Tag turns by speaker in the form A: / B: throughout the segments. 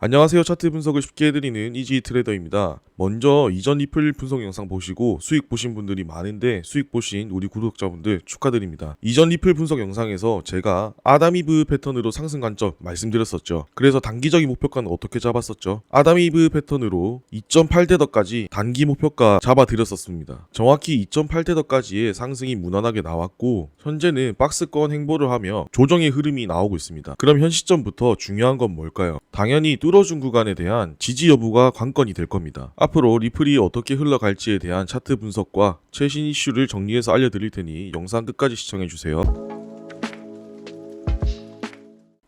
A: 안녕하세요. 차트 분석을 쉽게 해드리는 이지 트레이더입니다. 먼저 이전 리플 분석 영상 보시고 수익 보신 분들이 많은데 수익 보신 우리 구독자분들 축하드립니다. 이전 리플 분석 영상에서 제가 아담이브 패턴으로 상승 관점 말씀드렸었죠. 그래서 단기적인 목표가는 어떻게 잡았었죠? 아담이브 패턴으로 2.8대더까지 단기 목표가 잡아드렸었습니다. 정확히 2.8대더까지의 상승이 무난하게 나왔고 현재는 박스권 행보를 하며 조정의 흐름이 나오고 있습니다. 그럼 현 시점부터 중요한 건 뭘까요? 당연히 뚫어준 구간에 대한 지지 여부가 관건이 될 겁니다. 앞으로 리플이 어떻게 흘러갈지에 대한 차트 분석과 최신 이슈를 정리해서 알려드릴 테니 영상 끝까지 시청해주세요.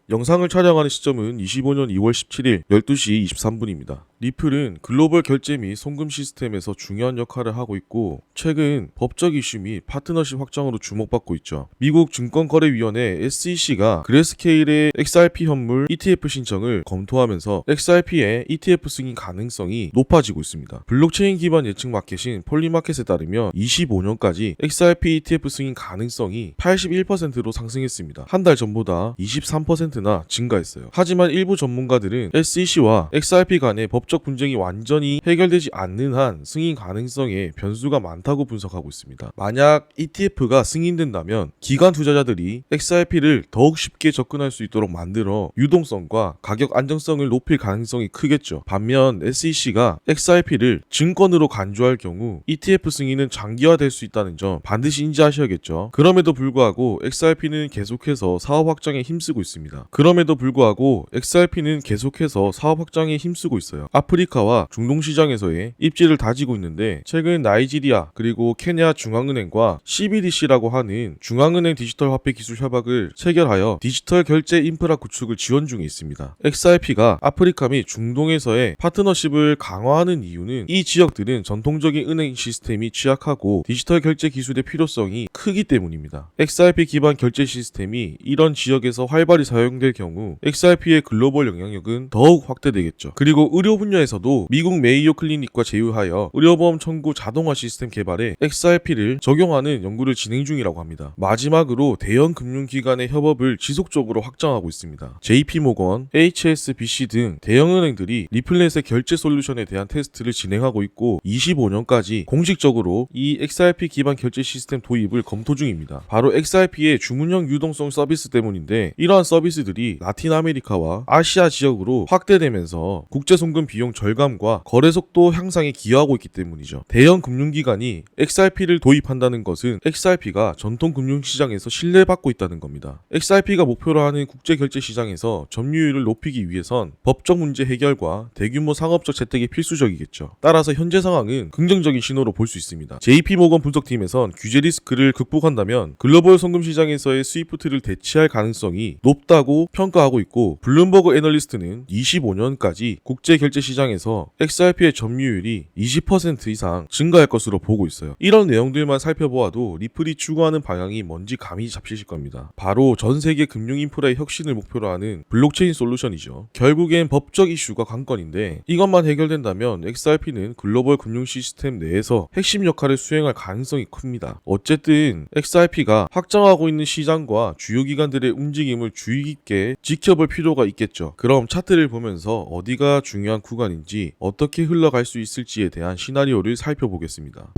A: 영상을 촬영하는 시점은 25년 2월 17일 12시 23분입니다. 리플은 글로벌 결제 및 송금 시스템에서 중요한 역할을 하고 있고 최근 법적 이슈 및 파트너십 확장으로 주목받고 있죠. 미국 증권거래위원회 SEC가 그레스케일의 XRP 현물 ETF 신청을 검토하면서 XRP의 ETF 승인 가능성이 높아지고 있습니다. 블록체인 기반 예측 마켓인 폴리마켓에 따르면 25년까지 XRP ETF 승인 가능성이 81%로 상승했습니다. 한 달 전보다 23%나 증가했어요. 하지만 일부 전문가들은 SEC와 XRP 간의 법적 분쟁이 완전히 해결되지 않는 한 승인 가능성에 변수가 많다고 분석하고 있습니다. 만약 ETF가 승인된다면 기관 투자자들이 XRP를 더욱 쉽게 접근할 수 있도록 만들어 유동성과 가격 안정성을 높일 가능성이 크겠죠. 반면 SEC가 XRP를 증권으로 간주할 경우 ETF 승인은 장기화될 수 있다는 점 반드시 인지하셔야겠죠. 그럼에도 불구하고 XRP는 계속해서 사업 확장에 힘쓰고 있습니다. 그럼에도 불구하고 XRP는 계속해서 사업 확장에 힘쓰고 있어요. 아프리카와 중동 시장에서의 입지를 다지고 있는데 최근 나이지리아 그리고 케냐 중앙은행과 CBDC라고 하는 중앙은행 디지털 화폐 기술 협약을 체결하여 디지털 결제 인프라 구축을 지원 중에 있습니다. XRP가 아프리카 및 중동에서의 파트너십을 강화하는 이유는 이 지역들은 전통적인 은행 시스템이 취약하고 디지털 결제 기술의 필요성이 크기 때문입니다. XRP 기반 결제 시스템이 이런 지역에서 활발히 사용될 경우 XRP의 글로벌 영향력은 더욱 확대되겠죠. 그리고 의료 분야 에서도 미국 메이오 클리닉과 제휴하여 의료보험 청구 자동화 시스템 개발에 XRP를 적용하는 연구를 진행 중이라고 합니다. 마지막으로 대형 금융기관의 협업을 지속적으로 확장하고 있습니다. JP모건, HSBC 등 대형 은행들이 리플렛의 결제 솔루션에 대한 테스트를 진행하고 있고 25년까지 공식적으로 이 XRP 기반 결제 시스템 도입을 검토 중입니다. 바로 XRP의 주문형 유동성 서비스 때문인데 이러한 서비스들이 라틴 아메리카와 아시아 지역으로 확대되면서 국제 송금 비용 절감과 거래 속도 향상에 기여하고 있기 때문이죠. 대형 금융기관이 XRP를 도입한다는 것은 XRP가 전통 금융시장에서 신뢰받고 있다는 겁니다. XRP가 목표로 하는 국제 결제 시장에서 점유율을 높이기 위해선 법적 문제 해결과 대규모 상업적 재택이 필수적이겠죠. 따라서 현재 상황은 긍정적인 신호로 볼 수 있습니다. JP모건 분석팀에선 규제 리스크를 극복한다면 글로벌 송금 시장에서의 스위프트를 대체할 가능성이 높다고 평가하고 있고 블룸버그 애널리스트는 25년까지 국제 결제 시장에서 XRP의 점유율이 20% 이상 증가할 것으로 보고 있어요. 이런 내용들만 살펴보아도 리플이 추구하는 방향이 뭔지 감이 잡히실 겁니다. 바로 전 세계 금융 인프라의 혁신을 목표로 하는 블록체인 솔루션이죠. 결국엔 법적 이슈가 관건인데 이것만 해결된다면 XRP는 글로벌 금융 시스템 내에서 핵심 역할을 수행할 가능성이 큽니다. 어쨌든 XRP가 확장하고 있는 시장과 주요 기관들의 움직임을 주의 깊게 지켜볼 필요가 있겠죠. 그럼 차트를 보면서 어디가 중요한 구간인지 어떻게 흘러갈 수 있을지에 대한 시나리오를 살펴보겠습니다.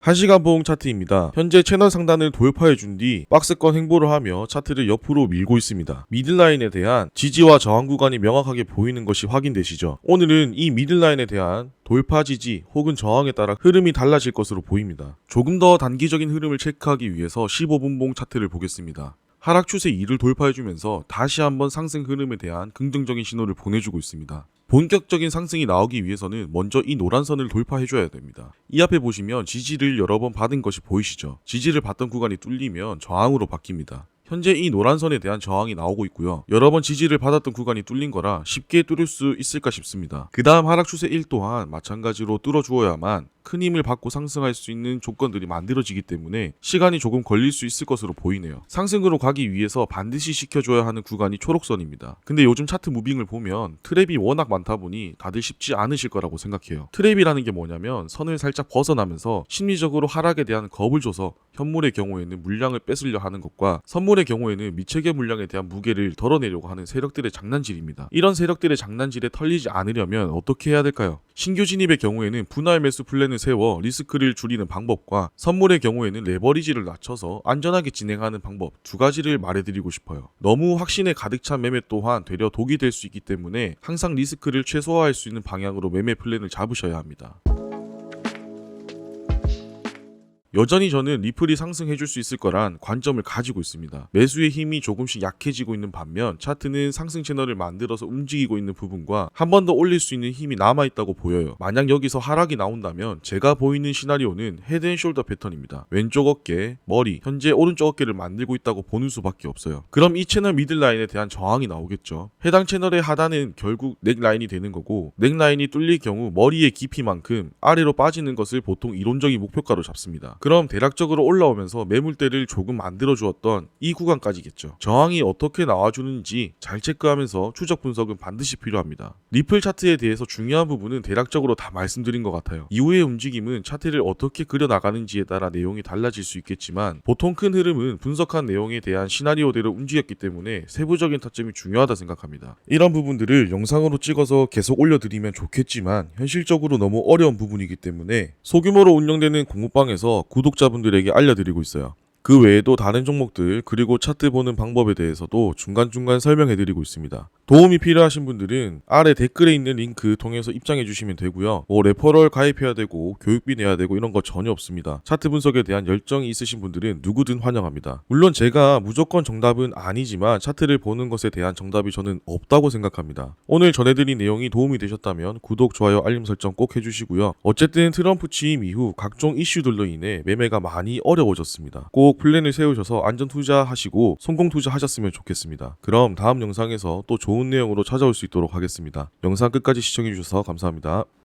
A: 1시간 보행 차트입니다. 현재 채널 상단을 돌파해 준 뒤 박스권 행보를 하며 차트를 옆으로 밀고 있습니다. 미들라인에 대한 지지와 저항 구간이 명확하게 보이는 것이 확인되시죠? 오늘은 이 미들라인에 대한 돌파 지지 혹은 저항에 따라 흐름이 달라질 것으로 보입니다. 조금 더 단기적인 흐름을 체크하기 위해서 15분봉 차트를 보겠습니다. 하락 추세 2를 돌파해주면서 다시 한번 상승 흐름에 대한 긍정적인 신호를 보내주고 있습니다. 본격적인 상승이 나오기 위해서는 먼저 이 노란 선을 돌파해줘야 됩니다. 이 앞에 보시면 지지를 여러 번 받은 것이 보이시죠? 지지를 받던 구간이 뚫리면 저항으로 바뀝니다. 현재 이 노란 선에 대한 저항이 나오고 있고요. 여러 번 지지를 받았던 구간이 뚫린 거라 쉽게 뚫을 수 있을까 싶습니다. 그 다음 하락 추세 1 또한 마찬가지로 뚫어주어야만 큰 힘을 받고 상승할 수 있는 조건들이 만들어지기 때문에 시간이 조금 걸릴 수 있을 것으로 보이네요. 상승으로 가기 위해서 반드시 시켜줘야 하는 구간이 초록선입니다. 근데 요즘 차트 무빙을 보면 트랩이 워낙 많다 보니 다들 쉽지 않으실 거라고 생각해요. 트랩이라는 게 뭐냐면 선을 살짝 벗어나면서 심리적으로 하락에 대한 겁을 줘서 현물의 경우에는 물량을 뺏으려 하는 것과 선물의 경우에는 미체계 물량에 대한 무게를 덜어내려고 하는 세력들의 장난질입니다. 이런 세력들의 장난질에 털리지 않으려면 어떻게 해야 될까요? 신규 진입의 경우에는 분할 매수 플랜을 세워 리스크를 줄이는 방법과 선물의 경우에는 레버리지를 낮춰서 안전하게 진행하는 방법 두 가지를 말해드리고 싶어요. 너무 확신에 가득 찬 매매 또한 되려 독이 될 수 있기 때문에 항상 리스크를 최소화할 수 있는 방향으로 매매 플랜을 잡으셔야 합니다. 여전히 저는 리플이 상승해줄 수 있을 거란 관점을 가지고 있습니다. 매수의 힘이 조금씩 약해지고 있는 반면 차트는 상승 채널을 만들어서 움직이고 있는 부분과 한 번 더 올릴 수 있는 힘이 남아있다고 보여요. 만약 여기서 하락이 나온다면 제가 보이는 시나리오는 헤드앤숄더 패턴입니다. 왼쪽 어깨, 머리, 현재 오른쪽 어깨를 만들고 있다고 보는 수밖에 없어요. 그럼 이 채널 미들라인에 대한 저항이 나오겠죠. 해당 채널의 하단은 결국 넥라인이 되는 거고 넥라인이 뚫릴 경우 머리의 깊이만큼 아래로 빠지는 것을 보통 이론적인 목표가로 잡습니다. 그럼 대략적으로 올라오면서 매물대를 조금 만들어 주었던 이 구간까지겠죠. 저항이 어떻게 나와주는지 잘 체크하면서 추적 분석은 반드시 필요합니다. 리플 차트에 대해서 중요한 부분은 대략적으로 다 말씀드린 것 같아요. 이후의 움직임은 차트를 어떻게 그려 나가는지에 따라 내용이 달라질 수 있겠지만 보통 큰 흐름은 분석한 내용에 대한 시나리오대로 움직였기 때문에 세부적인 타점이 중요하다 생각합니다. 이런 부분들을 영상으로 찍어서 계속 올려드리면 좋겠지만 현실적으로 너무 어려운 부분이기 때문에 소규모로 운영되는 공부방에서 구독자분들에게 알려드리고 있어요. 그 외에도 다른 종목들 그리고 차트 보는 방법에 대해서도 중간중간 설명해드리고 있습니다. 도움이 필요하신 분들은 아래 댓글에 있는 링크 통해서 입장해 주시면 되고요. 뭐 레퍼럴 가입해야 되고 교육비 내야 되고 이런 거 전혀 없습니다. 차트 분석에 대한 열정이 있으신 분들은 누구든 환영합니다. 물론 제가 무조건 정답은 아니지만 차트를 보는 것에 대한 정답이 저는 없다고 생각합니다. 오늘 전해드린 내용이 도움이 되셨다면 구독, 좋아요, 알림 설정 꼭 해주시고요. 어쨌든 트럼프 취임 이후 각종 이슈들로 인해 매매가 많이 어려워졌습니다. 꼭 플랜을 세우셔서 안전 투자하시고 성공 투자하셨으면 좋겠습니다. 그럼 다음 영상에서 또 좋은 내용으로 찾아올 수 있도록 하겠습니다. 영상 끝까지 시청해주셔서 감사합니다.